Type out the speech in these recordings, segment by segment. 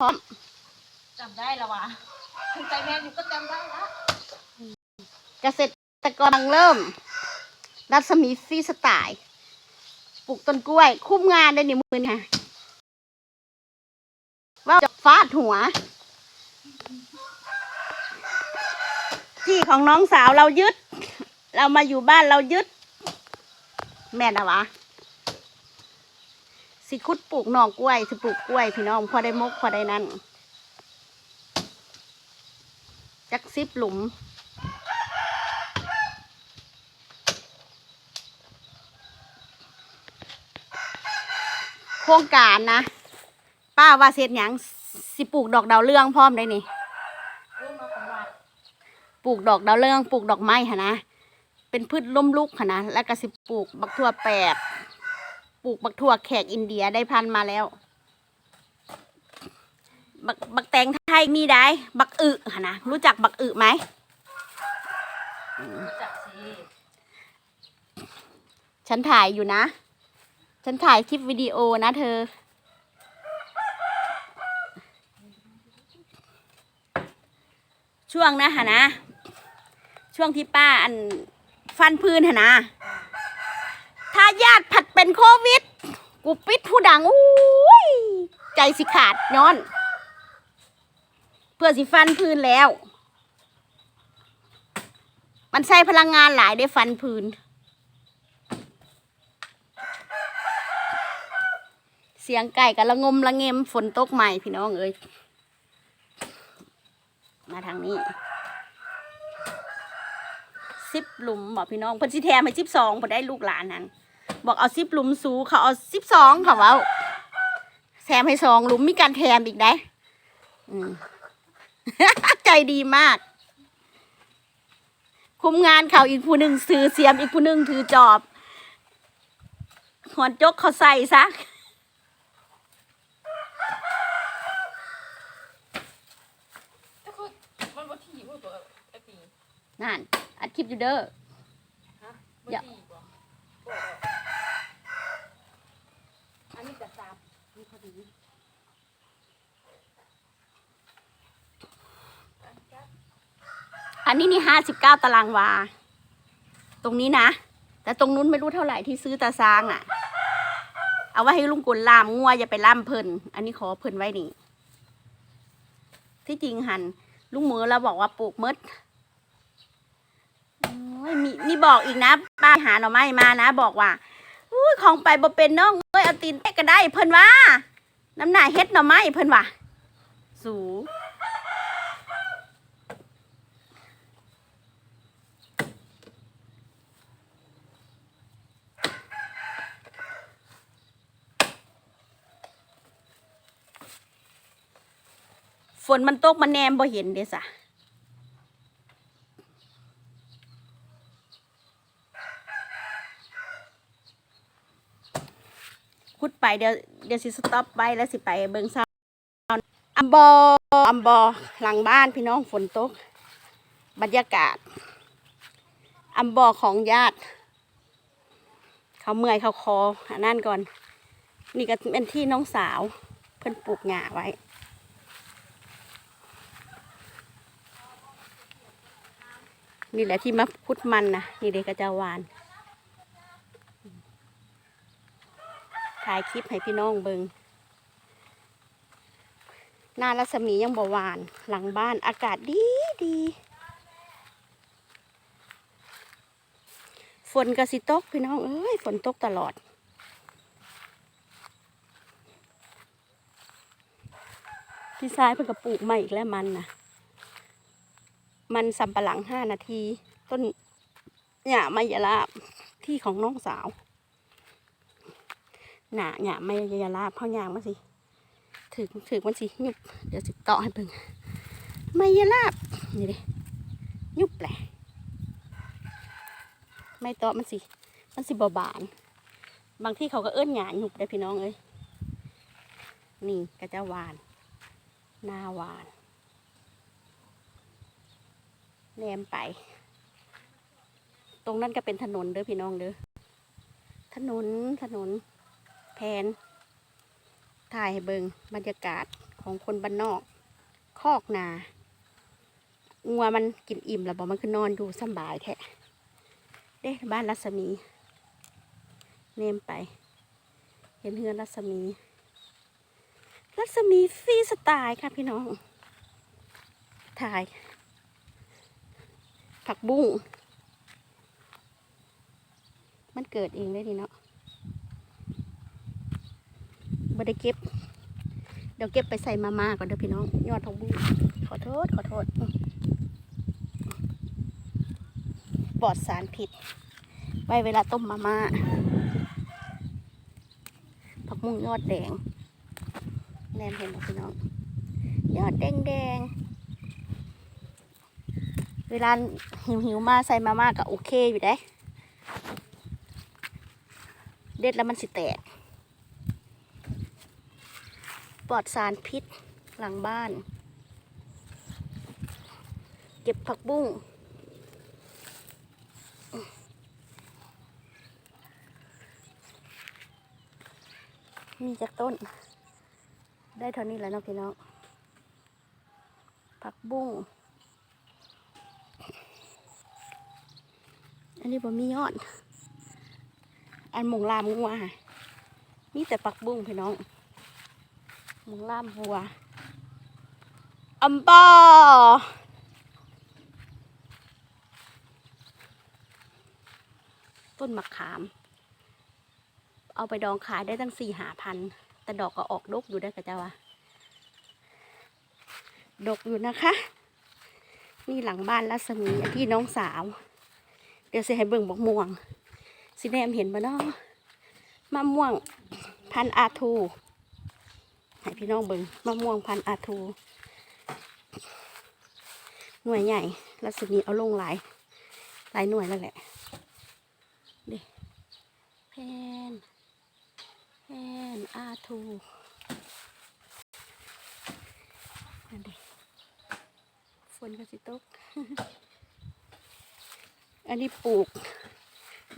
พร้อมจำได้แล้ววะถึงใจแม่อยู่ก็จำได้ละเกษตรกรกำลังเริ่ม รัศมีฟรีสไตล์ปลูกต้นกล้วย คุ้มงานได้ในมือนี่ค่ะว่าจะฟาดหัว ที่ของน้องสาวเรายึด เรามาอยู่บ้านเรายึด แม่นอะวะ สิคุดปลูกหน่อกล้วยสิปลูกกล้วย พี่น้องพอได้มกพอได้นั่นจักซิบหลุม โครงการนะ ป้าว่าเสร็จหยังสิปลูกดอกดาวเรืองพร้อมได้นี่เรื่องมปลูกดอกดาวเรืองปลูกดอกไม้หะนะ เป็นพืชล้มลุกหะนะ แล้วก็สิปลูกบักทั่วแปบ ลูกบักทั่วแขกอินเดียได้พันมาแล้ว บักบักแตงไทยมีได้ บักอึหะนะรู้จักบักอึไหมจักสิฉันถ่ายอยู่นะ ฉันถ่ายคลิปวิดีโอนะเธอ ช่วงนะฮะนะ ช่วงที่ป้าอันฟันพื้นฮะนะ ญาติผัดเป็นโควิด กูปิดผู้ดังอุ้ยใจสิขาดย้อน เพื่อสิฟันพื้นแล้ว มันใช้พลังงานหลายได้ฟันพื้น เสียงไก่กับละงมละเงมฝนตกใหม่พี่น้องเอ้ยมาทางนี้สิบหลุมบอกพี่น้องเพิ่นสิแถมให้สิบสองพอได้ลูกหลานนั้น บอกเอาสิบหลุมสูเขาเอาสิบสองเขาเอาแถมให้สองหลุมมีการแถมอีกได้อืมใจดีมาก คุมงานเขาอีกผู้หนึ่งถือเสียมอีกผู้หนึ่งถือจอบหอนจกเขาใส่ซะก็คือมันบ่ทีบ่ตัวไอ้ปีนั่นอัดคลิปอยู่เด้อ ฮะบ่ อย่า ทีบ่บ่ดอกอันนี้จะซับนี่พอดีอะจับ อันนี้นี่ห้า สิบเก้าตารางวา ตรงนี้นะ แต่ตรงนู้นไม่รู้เท่าไหร่ที่ซื้อตาซางอะ่ะ เอาไว้ให้ลุงกุลล่ามงัวอย่าไปล่ามเพิ่น อันนี้ขอเพิ่นไว้นี่ ที่จริงหันลุงมือเราบอกว่าปลูกมดมีมีบอกอีกนะ ป้าหาหน่อไม้มานะ บอกว่าอุ้ยของไปบ่เป็นน้องเอ้ยเอาตีนแตะก็ได้เพิ่นว่า น้ำหนาเฮ็ดหน่อไม้เพิ่นว่า สู ฝนมันตกมันแนมบ่เห็นเด้สะคุดไปเดี๋ยวเดี๋ยวสิสต็อปไปแล้วสิไปเบิงซาวอัมบออัมบอหลังบ้านพี่น้องฝนตก บรรยากาศ อัมบอของญาติ เขาเมื่อยเขาคออันนั่นก่อน นี่ก็เป็นที่น้องสาว เพิ่นปลูกหญ้าไว้ นี่แหละที่มาคุดมันนะนี่เด็กกระจาวานถ่ายคลิปให้พี่น้องเบิงหน้ารัศมียังบหวาน หลังบ้านอากาศดีดีฝนกระสิตกพี่น้องเอ้ยฝนตกตลอด พี่ชายเพิ่งกระปลูกใหม่อีกแล้วมันนะ มันสำปะหลังห้านาที ต้นหญ้าไมยลาบที่ของน้องสาวหนาหญ้าไมยลาบเขายางมาสิถึงถึงมันสิยุบเดี๋ยวสิต่อให้เบิ่งไมยลาบนี่ดิยุบแหละไม่ต่อมันสิมันสิบบาน บางที่เขาก็เอื้อนหยาหยุบได้พี่น้องเอ้ยนี่กระเจ้าวานหน้าวาน แนมไป ตรงนั้นก็เป็นถนนเด้อพี่น้องเด้อถนนถนนแผนถ่ายให้เบิงบรรยากาศของคนบ้านนอก คอกนางัวมันกินอิ่มแล้วบอกมันคือนอนดูสบายแท้เด้บ้านรัศมี เนมไป เห็นเฮือนรัศมี รัศมีฟรีสไตล์ค่ะพี่น้อง ถ่าย ผักบุ้ง มันเกิดเองเลยนี่เนาะบ่ได้เก็บ เดี๋ยวเก็บไปใส่มาม่าก่อนเด้อพี่น้อง ยอดผักบุ้ง ขอโทษ ขอโทษอื้อปลอดสารผิดไว้เวลาต้มมาม่า ผักบุ้งยอดแดง แนมเห็นไหมพี่น้อง ยอดแดงแดง วลาหิวหิวมาใส่มาม่าก็โอเคอยู่ได้ เด็ดแล้วมันสิแตก ปลอดสารพิษหลังบ้าน เก็บผักบุ้งมีจากต้น ได้เท่านี้แล้วเนาะพี่น้องผักบุ้ง อันนี้บ่มียอด อันหมงลามงัวค่ะมีแต่ผักบุ้งพี่น้องหมงลามวัวอัมปอต้นมะขาม เอาไปดองขายได้ตั้งสี่หาพัน แต่ดอกก็ออกดกอยู่ได้อกะเจ้าวะดกอยู่นะคะ นี่หลังบ้านรัศมีที่น้องสาว ดี๋ยวสิให้เบิ่งบอกม่วงสิแนมเห็นบ่เนาะมะม่วงพันอาทูให้พี่น้องเบิ่งมะม่วงพันอาทูหน่วยใหญ่รัศมีเอาลงหลายหลายหน่วยแล้วแหละดิแพนแอนอาทูนั่นดิฝนก็สิตก อันนี้ปลูก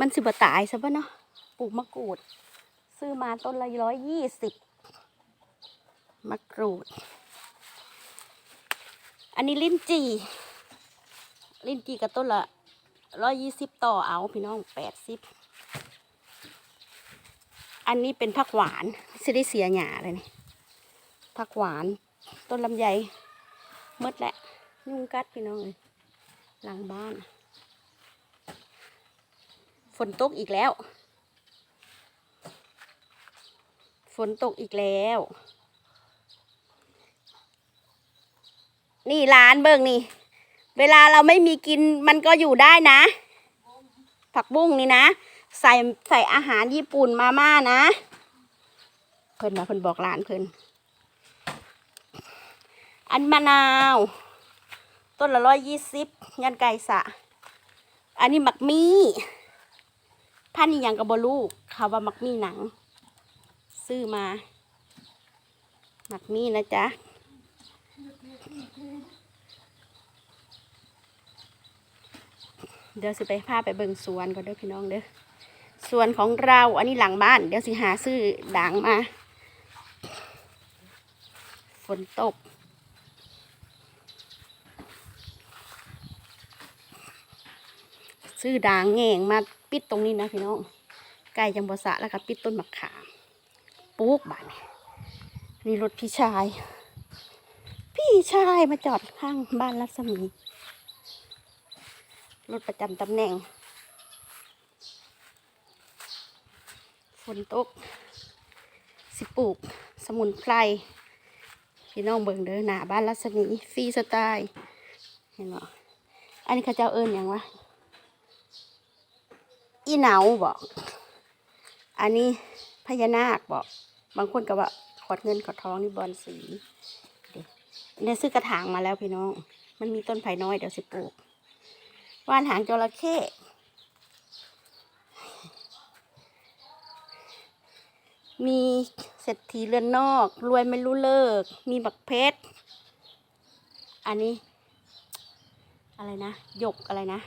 มันสิบตายซะปะเนาะปลูกมะกรูด ซื้อมาต้นละร้อยยี่สิบมะกรูด อันนี้ลิ้นจี่ลิ้นจี่กับต้นละร้อยยี่สิบต่อเอาพี่น้องแปดสิบอันนี้เป็นผักหวานสิได้เสียหยาเลยนี่ผักหวาน ต้นลำไยหมดแหละ ยุงกัดพี่น้องเลยหลังบ้าน ฝนตกอีกแล้ว ฝนตกอีกแล้ว นี่ร้านเบิ่งนี่ เวลาเราไม่มีกินมันก็อยู่ได้นะ ผักบุ้งนี่นะ ใส่ใส่อาหารญี่ปุ่นมาม่านะ เพิ่นมาเพิ่นบอกร้านเพิ่นอันมะนาว ต้นละร้อยยี่สิบยันไก่สะ อันนี้หมักมี่ พันนี่ยังกับบลูกเขาว่ามักมีหนัง ซื้อมาหมักมีนะจ๊ะเดี๋ยวสิไปพาไปเบิ่งสวนก่อนเด้อพี่น้องเด้อสวนของเราอันนี้หลังบ้าน เดี๋ยวสิหาซื้อด่างมา ฝนตก ซื้อด่างแง่งมา ปิดตรงนี้นะพี่น้องไก่จังบสะแล้วก็ปิดต้นมะขามปลูกบ้านนี่นี่รถพี่ชาย พี่ชายมาจอดข้างบ้านรัศมี รถประจำตำแหน่งฝนตก สิปลูก สมุนไพรพี่น้องเบิ่งเด้อหน้าบ้านรัศมีฟรีสไตล์เห็นบ่อันนี้เขาเจ้าเอิญอย่างวะ อีเหนาบอก อันนี้พญานาคบอก บางคนก็ว่าขอดเงินขอดทองนี่บอลสีเดี๋ยวเนี่ยซื้อกระถางมาแล้วพี่น้อง มันมีต้นไผ่น้อยเดี๋ยวสิปลูก ว่านหางจระเข้มีเศรษฐีเรือนนอก รวยไม่รู้เลิก มีบักเพชร อันนี้ อะไรนะ หยกอะไรนะ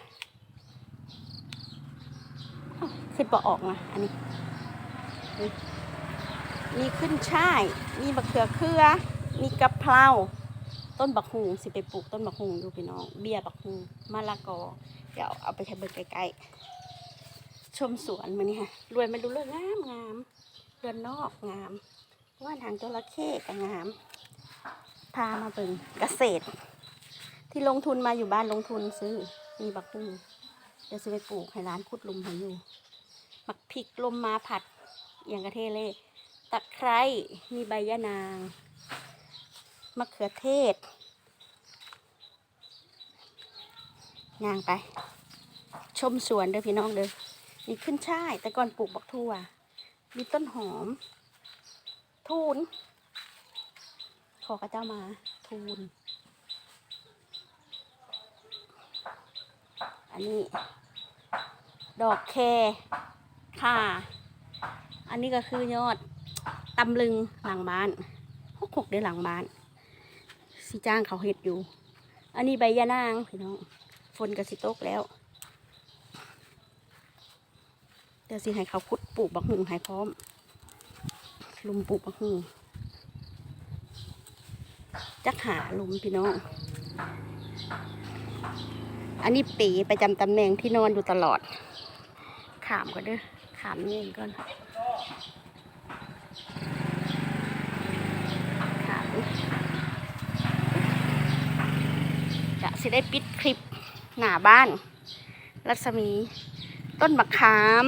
อ้าวคิดบ่ออกนะอันนี้ มีขึ้นช่าย มีบักเขือเครือ มีกะเพรา ต้นบักฮุงสิไปปลูกต้นบักฮุงอยู่พี่น้อง เบี้ยบักฮุงมะละกอ เดี๋ยวเอาไปใช้เบิกใกล้ๆชมสวนมานี่ค่ะ รวยไม่รู้เรื่องงามงามเรือนนอกงาม ว่านหางจระเข้ก็งาม พามาเบิ่งเกษตร ที่ลงทุนมาอยู่บ้านลงทุนซื้อ มีบักฮุงเดี๋ยวจะไปปลูกให้ร้านคุดลุมให้อยู่ มักพริกลมมาผัดเอียงกระเทเล่ตะไคร้มีใบยะนางมะเขือเทศงางไป ชมสวนเด้อพี่น้องเด้อนี่ขึ้นช่าย แต่ก่อนปลูกบักทั่วมีต้นหอม ทูนขอกระเจ้ามา ทูนอันนี้ ดอกแค ค่ะ อันนี้ก็คือยอดตำลึงหลังบ้านหกหกเดือนหลังบ้านสิจ้างเขาเห็ดอยู่ อันนี้ใบยะนางพี่น้องฝนก็สิตกแล้วเดี๋ยวสิให้เขาพุดปลูกบักหุงให้พร้อม ลุมปลูกบักหุงจักหาลุมพี่น้อง อันนี้ปีประจำตำแหน่งที่นอนอยู่ตลอด ขามก่อนเด้อ ขามเงี้ยก่อนขามจะสิได้ปิดคลิปหน้าบ้าน รัศมี ต้นมะขาม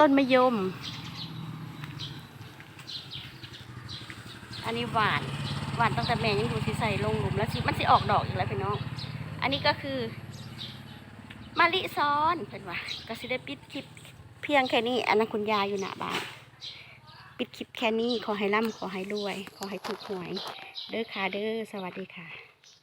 ต้นมะยม อันนี้หวานหวานตั้งแต่แม่ยังอยู่ที่ใส่ลงหลุมแล้วสิมันสิออกดอกอีกแล้วพี่น้อง อันนี้ก็คือ มาลิซ้อนเป็นว่าก็สิได้ปิดคลิปเพียงแค่นี้ อันนั้นคุณยายอยู่หน้าบ้าน ปิดคลิปแค่นี้ ขอให้ร่ำขอให้รวย ขอให้ถูกหวย เด้อค่ะเด้อ สวัสดีค่ะ